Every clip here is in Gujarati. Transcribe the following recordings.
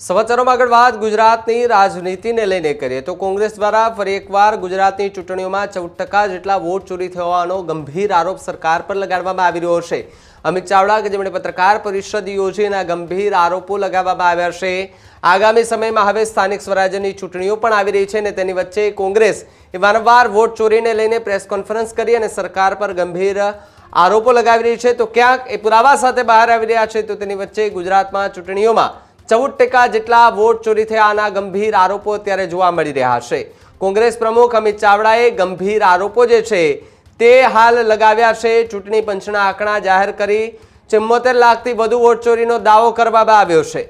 સમાચારોમાં આગળ વાત. ગુજરાતની રાજનીતિને લઈને કરીએ તો કોંગ્રેસ દ્વારા ફરી એકવાર ગુજરાતની ચૂંટણીઓમાં ચૌદ ટકા જેટલા વોટ ચોરી થવાનો ગંભીર આરોપ સરકાર પર લગાડવામાં આવી રહ્યો છે. અમિત ચાવડા કે જેમણે પત્રકાર પરિષદ યોજીના ગંભીર આરોપો લગાવવામાં આવ્યા છે. આગામી સમયમાં હવે સ્થાનિક સ્વરાજ્યની ચૂંટણીઓ પણ આવી રહી છે અને તેની વચ્ચે કોંગ્રેસ એ વારંવાર વોટ ચોરીને લઈને પ્રેસ કોન્ફરન્સ કરી અને સરકાર પર ગંભીર આરોપો લગાવી રહી છે. તો ક્યાંક એ પુરાવા સાથે બહાર આવી રહ્યા છે તો તેની વચ્ચે ગુજરાતમાં ચૂંટણીઓમાં ચૌદ ટકા જેટલા વોટ ચોરી થયાના ગંભીર આરોપો અત્યારે જોવા મળી રહ્યા છે. કોંગ્રેસ પ્રમુખ અમિત ચાવડાએ ગંભીર આરોપો જે છે તે હાલ લગાવ્યા છે. ચૂંટણી પંચના આંકડા જાહેર કરી ચુમ્મોતેર લાખથી વધુ વોટ ચોરીનો દાવો કરવામાં આવ્યો છે.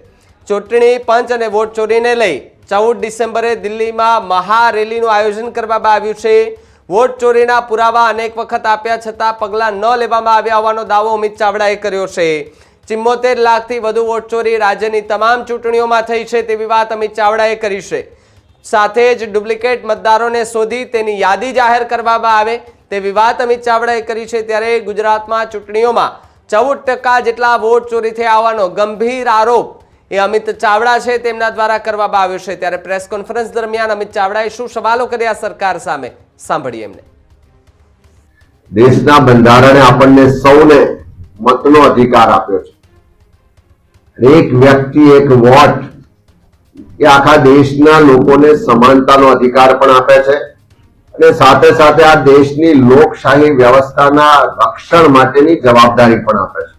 ચૂંટણી પંચ અને વોટ ચોરીને લઈ ચૌદ ડિસેમ્બરે દિલ્હીમાં મહારેલીનું આયોજન કરવામાં આવ્યું છે. વોટ ચોરીના પુરાવા અનેક વખત આપ્યા છતાં પગલાં ન લેવામાં આવ્યા હોવાનો દાવો અમિત ચાવડાએ કર્યો છે. ચિમ્મોતેર લાખથી વધુ વોટ ચોરી રાજ્યની તમામ ચૂંટણીઓમાં થઈ છે તેવી વાત અમિત ચાવડાએ કરી છે. સાથે જ ડુપ્લિકેટ મતદારોને શોધી તેની યાદી જાહેર કરવામાં આવે તેવી વાત અમિત ચાવડાએ કરી છે ત્યારે ગુજરાતમાં ચૂંટણીઓમાં ચૌદ ટકા જેટલા વોટ ચોરી થઈ આવવાનો ગંભીર આરોપ એ અમિત ચાવડા છે તેમના દ્વારા કરવામાં આવ્યો છે. ત્યારે પ્રેસ કોન્ફરન્સ દરમિયાન અમિત ચાવડાએ શું સવાલો કર્યા સરકાર સામે? સાંભળીએ એમને. દેશના બંધારણે આપણને સૌને મતનો અધિકાર આપ્યો છે. એક વ્યક્તિ, એક વોટ એ આખા દેશના લોકોને સમાનતાનો અધિકાર પણ આપે છે અને સાથે સાથે આ દેશની લોકશાહી વ્યવસ્થાના રક્ષણ માટેની જવાબદારી પણ આપે છે.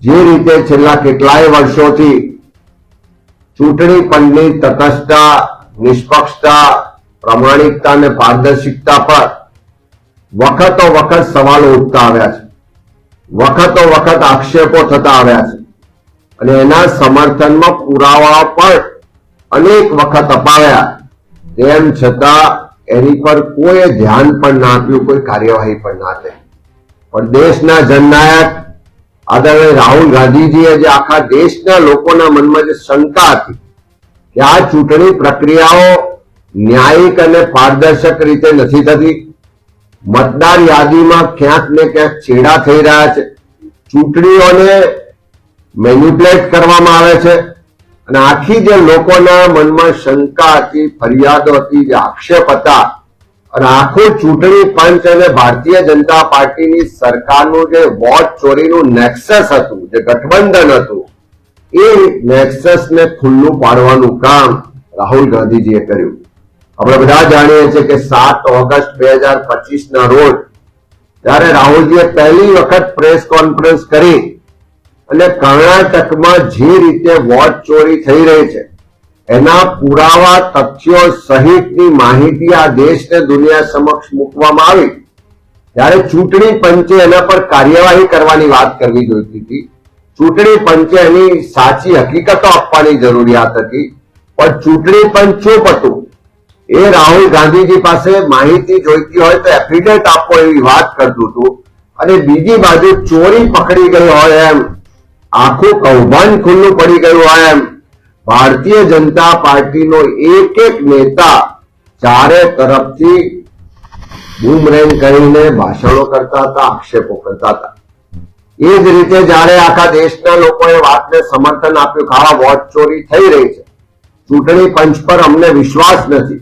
જે રીતે છેલ્લા કેટલાય વર્ષોથી ચૂંટણી પંચની તટસ્થતા, નિષ્પક્ષતા, પ્રામાણિકતા અને પારદર્શિકતા પર વખતો વખત સવાલો ઉઠતા આવ્યા છે. વખતો વખત આક્ષેપો થતા આવ્યા છે. અને એના સમર્થનમાં પુરાવા પણ અનેક વખત અપાવ્યા. તેમ છતાં એની પર કોઈ ધ્યાન પણ ના આપ્યું, કોઈ કાર્યવાહી પણ ના થઈ. પણ દેશના જનનાયક આદરણીય રાહુલ ગાંધીજીએ જે આખા દેશના લોકોના મનમાં જે શંકા હતી કે આ ચૂંટણી પ્રક્રિયાઓ ન્યાયિક અને પારદર્શક રીતે નથી થતી, મતદાર યાદીમાં ક્યાંક ને ક્યાંક છેડા થઈ રહ્યા છે. ચૂંટણીઓને મેન્યુપ્લેટ કરવામાં આવે છે. અને આખી જે લોકોના મનમાં શંકા હતી, ફરિયાદો હતી, જે આક્ષેપ હતા, અને આખું ચૂંટણી પંચ અને ભારતીય જનતા પાર્ટીની સરકારનું જે વોટ ચોરીનું નેક્સસ હતું, જે ગઠબંધન હતું, એ નેક્સસને ખુલ્લું પાડવાનું કામ રાહુલ ગાંધીજીએ કર્યું. આપણે બધા જાણીએ છીએ કે સાત ઓગસ્ટ બે હજાર પચીસ ના રોજ ત્યારે રાહુલજીએ પહેલી વખત પ્રેસ કોન્ફરન્સ કરી અને કર્ણાટકમાં જે રીતે વોટ ચોરી થઈ રહી છે, એના પુરાવા તથ્યો સહિતની માહિતી આ દેશને દુનિયા સમક્ષ મૂકવામાં આવી. ત્યારે ચૂંટણી પંચે એના પર કાર્યવાહી કરવાની વાત કરવી જોઈતી હતી. ચૂંટણી પંચે એની સાચી હકીકતો આપવાની જરૂરિયાત હતી. પણ ચૂંટણી પંચ ચૂપ હતું એ રાહુલ ગાંધીજી પાસે માહિતી જોઈતી હોય તો એફિડેટ આપો એવી વાત કરતું હતું. અને બીજી બાજુ ચોરી પકડી ગઈ હોય એમ. આખું કૌભાંડ ખુલ્લું પડી ગયું એમ. ભારતીય જનતા પાર્ટીનો એક એક નેતા ચારે તરફથી બૂમરેંગ કરીને ભાષણો કરતા હતા, આક્ષેપો કરતા હતા. એ જ રીતે જ્યારે આખા દેશના લોકોએ વાતને સમર્થન આપ્યું આવા વોટ ચોરી થઈ રહી છે. ચૂંટણી પંચ પર અમને વિશ્વાસ નથી.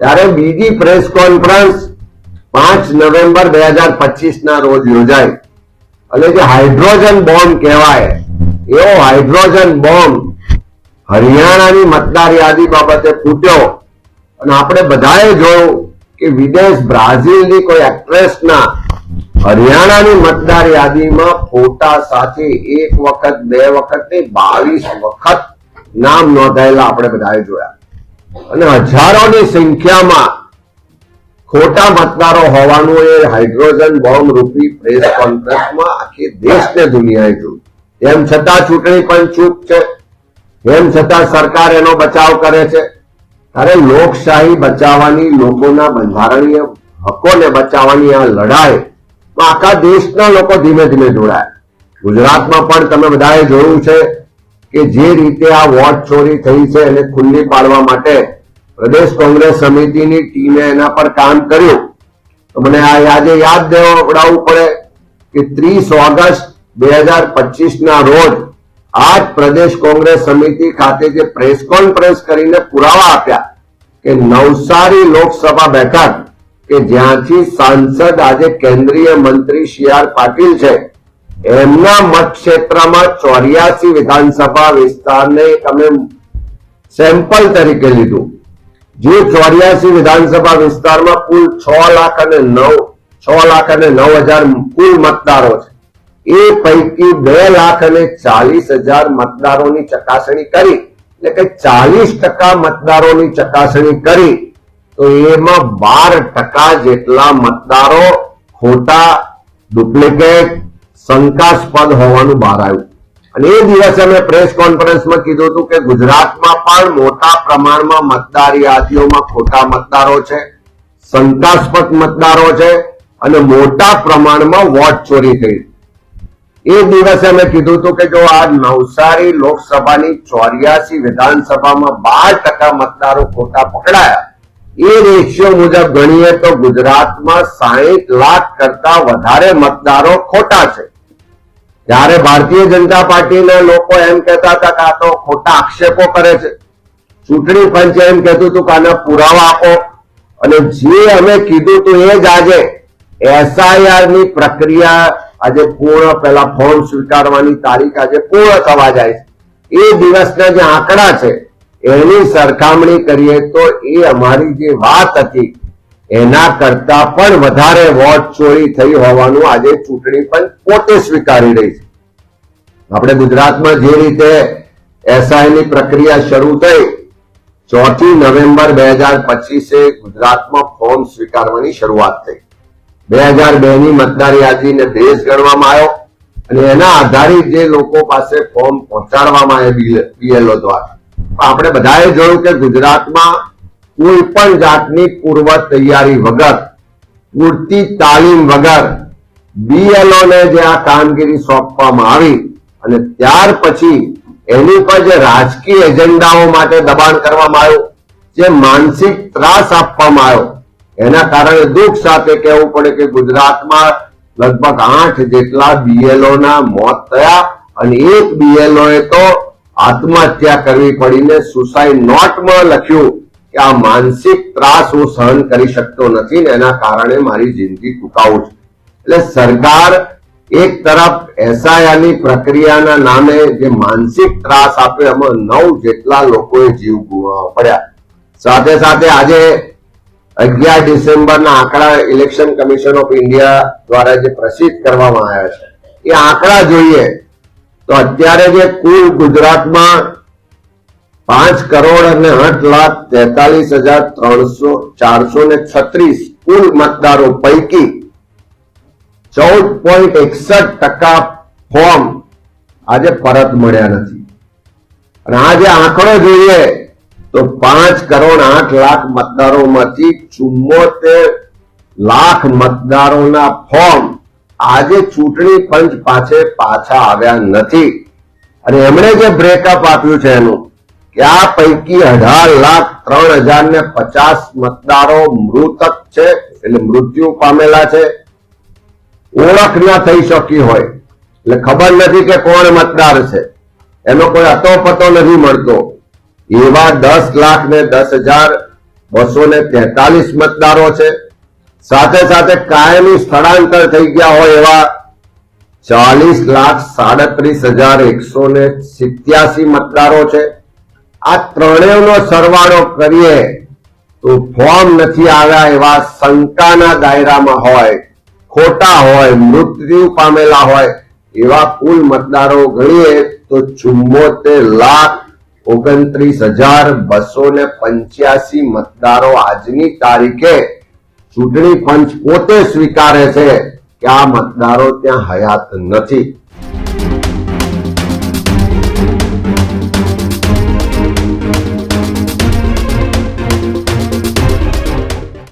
ત્યારે બીજી પ્રેસ કોન્ફરન્સ પાંચ નવેમ્બર બે હજાર પચીસ ના રોજ યોજાઈ. અને જે હાઇડ્રોજન બોમ્બ કહેવાય એવો હાઇડ્રોજન બોમ્બ હરિયાણાની મતદાર યાદી બાબતે ફૂટ્યો. અને આપણે બધાએ જોયું કે વિદેશ બ્રાઝિલની કોઈ એક્ટ્રેસના હરિયાણાની મતદાર યાદીમાં ફોટા સાથે એક વખત, બે વખત નહીં, બાવીસ વખત નામ નોંધાયેલા આપણે બધાએ જોયા. અને હજારોની સંખ્યામાં ખોટા મતદારો હોવાનું એ હાઇડ્રોજન બોમ્બ રૂપી પ્રેસ કોન્ફરન્સમાં આખી દેશને દુનિયાએ જોયું. તેમ છતાં ચૂંટણી પણ ચૂપ છે. એમ છતાં સરકાર એનો બચાવ કરે છે. અરે લોકશાહી બચાવવાની, લોકોના બંધારણીય હકોને બચાવવાની આ લડાઈ આખા દેશના લોકો ધીમે ધીમે જોડાય. ગુજરાતમાં પણ તમે બધાએ જોયું છે કે જે રીતે આ વોટ ચોરી થઈ છે એને ખુલ્લી પાડવા માટે પ્રદેશ કોંગ્રેસ સમિતિની ટીમે એના પર કામ કર્યું. તો મને આ આજે યાદ દેવડાવવું પડે કે ત્રીસ ઓગસ્ટ બે હજાર રોજ આજ પ્રદેશ કોંગ્રેસ સમિતિ ખાતે જે પ્રેસ કોન્ફરન્સ કરીને પુરાવા આપ્યા કે નવસારી લોકસભા બેઠક કે જ્યાંથી સાંસદ આજે કેન્દ્રીય મંત્રી સી આર પાટીલ છે, એમના મતક્ષેત્રમાં ચોર્યાસી વિધાનસભા વિસ્તારને તમે સેમ્પલ તરીકે લીધું. જે ચોર્યાસી વિધાનસભા વિસ્તારમાં કુલ છ લાખ અને નવ, છ લાખ અને નવ હજાર કુલ મતદારો છે. એ પૈકી બે લાખ અને ચાલીસ હજાર મતદારોની ચકાસણી કરી. એટલે કે ચાલીસ ટકા મતદારોની ચકાસણી કરી. તો એમાં બાર ટકા જેટલા મતદારો ખોટા, ડુપ્લિકેટ, શંકાસ્પદ હોવાનું બહાર આવ્યું. અને એ દિવસે અમે પ્રેસ કોન્ફરન્સમાં કીધું હતું કે ગુજરાતમાં પણ મોટા પ્રમાણમાં મતદાર યાદીઓમાં ખોટા મતદારો છે, શંકાસ્પદ મતદારો છે અને મોટા પ્રમાણમાં વોટ ચોરી થઈ. એ દિવસે અમે કીધું હતું કે જો આ નવસારી લોકસભાની ચોર્યાસી વિધાનસભામાં બાર ટકા મતદારો ખોટા પકડાયા, એ રેશિયો મુજબ ગણીએ તો ગુજરાતમાં સાહીઠ લાખ કરતા વધારે મતદારો ખોટા છે. ત્યારે ભારતીય જનતા પાર્ટીના લોકો એમ કહેતા હતા કે આ તો ખોટા આક્ષેપો કરે છે. ચૂંટણી પંચ એમ કહેતું હતું કે આના પુરાવા આપો. અને જે અમે કીધું હતું એ જ આજે એસઆઈઆરની પ્રક્રિયા આજે પૂર્ણ પહેલા ફોર્મ સ્વીકારવાની તારીખ આજે પૂર્ણ થવા જાય છે. એ દિવસના જે આંકડા છે, એની સરખામણી કરીએ તો એ અમારી જે વાત હતી, એના કરતા પણ વધારે વોટ ચોરી થઈ હોવાનું આજે ચૂંટણી પણ પોતે સ્વીકારી રહી છે. આપણે ગુજરાતમાં જે રીતે એસઆઈની પ્રક્રિયા શરૂ થઈ, ચોથી નવેમ્બર બે હજાર પચીસે ગુજરાતમાં ફોર્મ સ્વીકારવાની શરૂઆત થઈ. બે હજાર બે ની મતદાર યાદીને દેશ ગણવામાં આવ્યો અને એના આધારિત જે લોકો પાસે ફોર્મ પહોંચાડવામાં આવે બીએલઓ દ્વારા. આપણે બધાએ જોયું કે ગુજરાતમાં કોઈ પણ જાતની પૂર્વ તૈયારી વગર, પૂરતી તાલીમ વગર બીએલઓ ને જે આ કામગીરી સોંપવામાં આવી અને ત્યાર પછી એની પર જે રાજકીય એજન્ડાઓ માટે દબાણ કરવામાં આવ્યું, જે માનસિક ત્રાસ આપવામાં આવ્યો એના કારણે દુઃખ સાથે કહેવું પડે કે ગુજરાતમાં લગભગ આઠ જેટલા બીએલઓ ના મોત થયા અને એક બીએલઓ એ તો આત્મહત્યા કરવી પડીને સુસાઇડ નોટમાં લખ્યું કે આ માનસિક ત્રાસ હું સહન કરી શકતો નથી ને એના કારણે મારી જિંદગી ટૂંકાવું છું. એટલે સરકાર એક તરફ એસઆઈઆની પ્રક્રિયાના નામે જે માનસિક ત્રાસ આપ્યો એમાં નવ જેટલા લોકોએ જીવ પડ્યા. સાથે સાથે આજે અગિયાર ડિસેમ્બરના આંકડા ઇલેક્શન કમિશન ઓફ ઇન્ડિયા દ્વારા જે પ્રસિદ્ધ કરવામાં આવ્યા છે. એ આંકડા જોઈએ તો અત્યારે જે કુલ ગુજરાતમાં પાંચ કરોડ અને આઠ લાખ તેતાલીસ હજાર ત્રણસો, ચારસો ને છત્રીસ કુલ મતદારો પૈકી ચૌદ પોઈન્ટ એકસઠ ટકા ફોર્મ આજે પરત મળ્યા નથી. અને આ જે આંકડો જોઈએ તો પાંચ કરોડ આઠ લાખ મતદારોમાંથી ચુમ્મોતેર લાખ મતદારોના ફોર્મ આજે ચૂંટણી પંચ પાસે પાછા આવ્યા નથી. અને એમણે જે બ્રેકઅપ આપ્યું છે એનું, કે આ પૈકી અઢાર લાખ ત્રણ હજાર ને પચાસ મતદારો મૃતક છે, એટલે મૃત્યુ પામેલા છે. ઓળખ ના થઈ શકી હોય, એટલે ખબર નથી કે કોણ મતદાર છે. એનો કોઈ અતો પતો નથી મળતો. એવા દસ લાખ ને દસ હજાર બસો ને તેતાલીસ મતદારો છે. સાથે સાથે કાયમી સ્થળાંતર થઈ ગયા હોય એવા ચાલીસ લાખ સાડત્રીસ હજાર એકસો ને સિત્યાસી મતદારો છે. આ ત્રણેયનો સરવાળો કરીએ તો ફોર્મ નથી આવ્યા એવા શંકાના દાયરામાં હોય, ખોટા હોય, મૃત્યુ પામેલા હોય એવા કુલ મતદારો ગણીએ તો ચુમ્મોતેર લાખ ઓગણત્રીસ હજાર બસો ને પંચ્યાસી મતદારો આજની તારીખે ચૂંટણી પંચ પોતે સ્વીકારે છે કે આ મતદારો ત્યાં હયાત નથી.